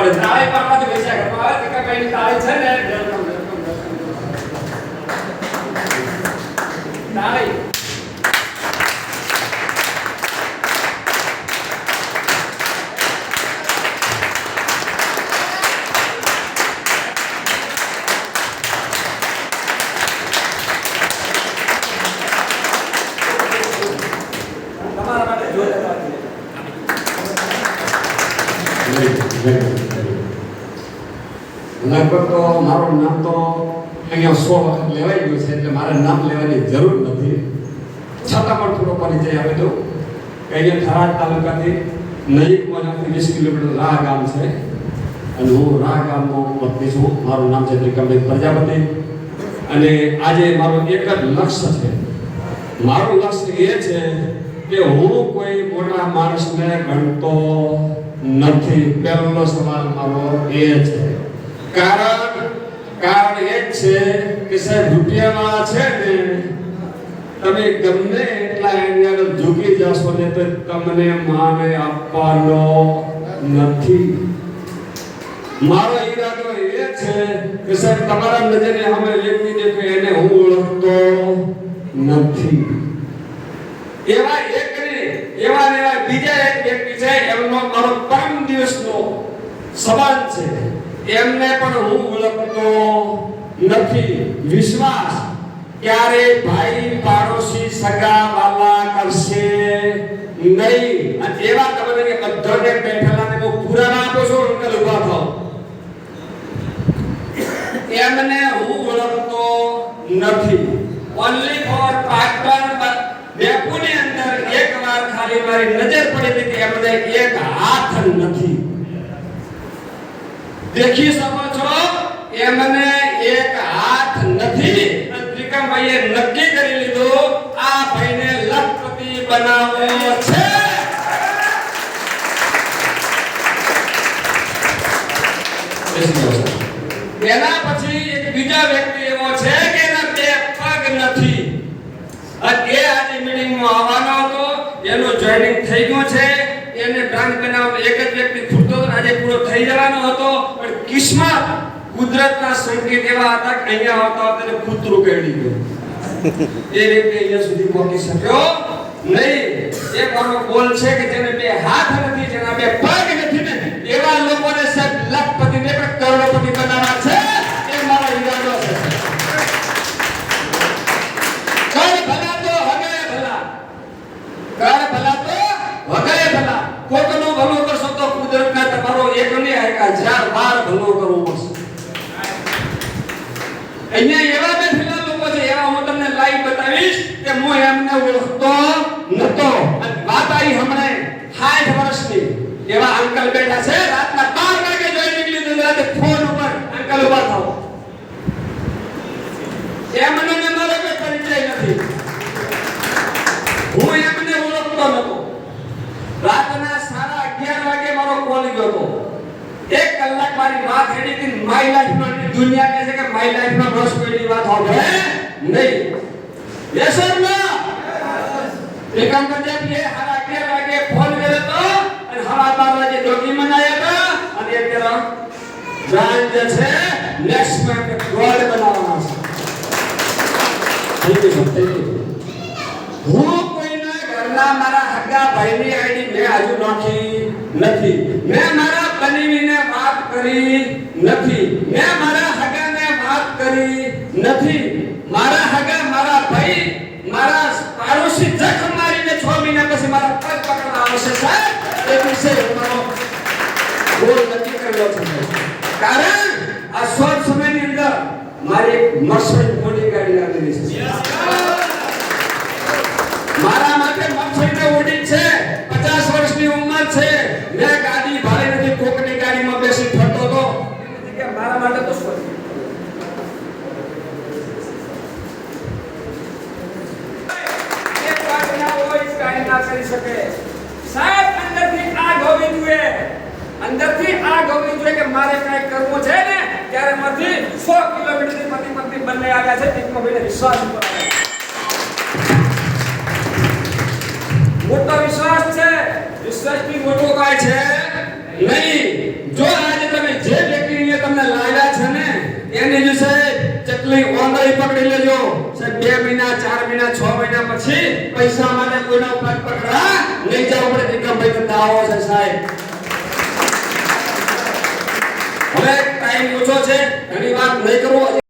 પડે છે આવે પામાંથી પૈસા કરવા આવે કે ભાઈ તારે છે ને તારે Thank you. લગભગ તો મારું નામ તો અહીંયા સો લેવાઈ ગયું છે, એટલે મારે નામ લેવાની જરૂર નથી. છતાં પણ થોડો પરિચય આપી દઉં. કે અહીંયા થરાદ તાલુકાથી નજીકમાં વીસ કિલોમીટર રાહ ગામ છે. અને હું રાહ ગામનો વતની છું. મારું નામ છે ત્રિકમભાઈ પ્રજાપતિ. અને આજે મારું એક જ લક્ષ્ય છે. મારું લક્ષ્ય એ છે કે હું કોઈ મોટા માણસને ગણતો નથી. પહેલો સવાલ મારો એ છે કારણ કારણ એક છે કે સાહેબ રૂપિયામાં છે ને, તમે ગમે એટલા એની ઝૂકી જશો ને તો તમને માને આપવાનો નથી. મારો ઈરાદો એ છે કે સાહેબ તમારા નજરે અમે વ્યક્તિ દેખો એને હું ઓળખતો નથી. એવા એક ને, એવા એવા બીજા એક વ્યક્તિ છે એમનો મારો પરમ દિવસનો સવાલ છે. એમને પણ હું ઓળખતો નથી. વિશ્વાસ ક્યારે ભાઈ પાડોશી સગા વાલા કરશે નહીં. અને એવા તમને કે બધાને બેઠેલાને હું પુરાવા આપો છો, અંકલ ઊભા થાવ એમને હું ઓળખતો નથી. ઓનલી ફોર પાટણ બેપુની અંદર એક વાર ખાલી મારી નજર પડી હતી કે એમને એક હાથ નથી. દેખી શકો છો એમને એક હાથ નથી ત્રિકમભાઈએ નક્કી કરી લીધું આ ભાઈને લખપતિ બનાવવો છે એના પછી એક બીજા વ્યક્તિ એવો છે કે એના બે પગ નથી અને એ આજે મીટિંગમાં આવવાનો હતો એનું જોઈનિંગ થઈ ગયું છે એને બ્રાન્ચ બનાવતો એક જ વ્યક્તિ આજે પૂરો થઈ જવાનો હતો. પણ કિસ્મત કુદરતના સંકેત એવા હતા કે અહીંયા આવતા હતા એને કૂતરું કરડી ગયું. એ વ્યક્તિ અહીંયા સુધી પહોંચી શક્યો નહીં. એક આનો બોલ છે કે જેને બે હાથ નથી અહીંયા એવા બેઠેલા લોકો છે, એવા હું તમને લાઈવ બતાવીશ કે હું એમને ઓળખતો નતો અને વાત આવી હમણાં 60 વર્ષની. એવા અંકલ બેઠા છે, રાતના 12 વાગે જોઈ નીકળી રાતે ફોન ઉપર અંકલ ઊભા થાઓ. એમને ને મારો કોઈ પરિચય નથી. હું એમને ઓળખતો નતો રાતના સાડા અગિયાર વાગે મારો કોલ ગયો હતો. એક કલાક મારી વાત હેડી હતી માય લાઈફમાં દુનિયા કહે છે કે માય લાઈફમાં બસ કોઈની વાત હોવે નહીં યસ સર ના એકમ પંજાબી એ સાડા અગિયાર વાગે ફોન કર્યો તો અને સવા બાર વાગે ડોક્યુમેન્ટ આવ્યા હતા અને એક તરફ બ્રાન્ચ જે છે નેક્સ્ટ મંથ ગોલ્ડ બનાવવાના છે થઈ ગયું થઈ ગયું હું કોઈના ઘરના મારા હગા ભાઈની આઈડી મેં હજુ નાખી નથી મેં મારા બનેવીને વાત કરી નથી. મેં મારા હગાને વાત કરી નથી. મારા હગા મારા ભાઈ, મારા પાડોશી જખ મારીને છ મહિના પછી મારા પગ પકડવા આવશે સાહેબ. એ વિશે મારો ગોલ કર્યો છે કારણ આ શોર્ટ સમયની અંદર મારી એક મર્સિડીઝ મોટી ગાડી લાગેલી છે. મારા માટે મર્સડ ઓડી છે. 50 વર્ષની ઉંમર છે. મેં હોય ના કરી શકે. સાહેબ, અંદરથી આગ હોવી જોઈએ. અંદરથી આગ હોવી જોઈએ કે મારે કઈ કરવું છે ને, ત્યારે મારથી 100 કિલોમીટરની પતિ પત્ની બંને આવ્યા છે તેમાં ભાઈને વિશ્વાસ ઉપર મોટો વિશ્વાસ છે. વિશ્વાસથી મોટો કાય છે. નહીં. ચકલી પકડી લેજો. સાહેબ, બે મહિના, ચાર મહિના, છ મહિના પછી પૈસા માટે કોઈના ઉપર પકડા લઈ જાવ પડે વિક્રમભાઈ તો દાવો છે સાહેબ. હવે ટાઈમ ઓછો છે, ઘણી વાત નહીં કરવો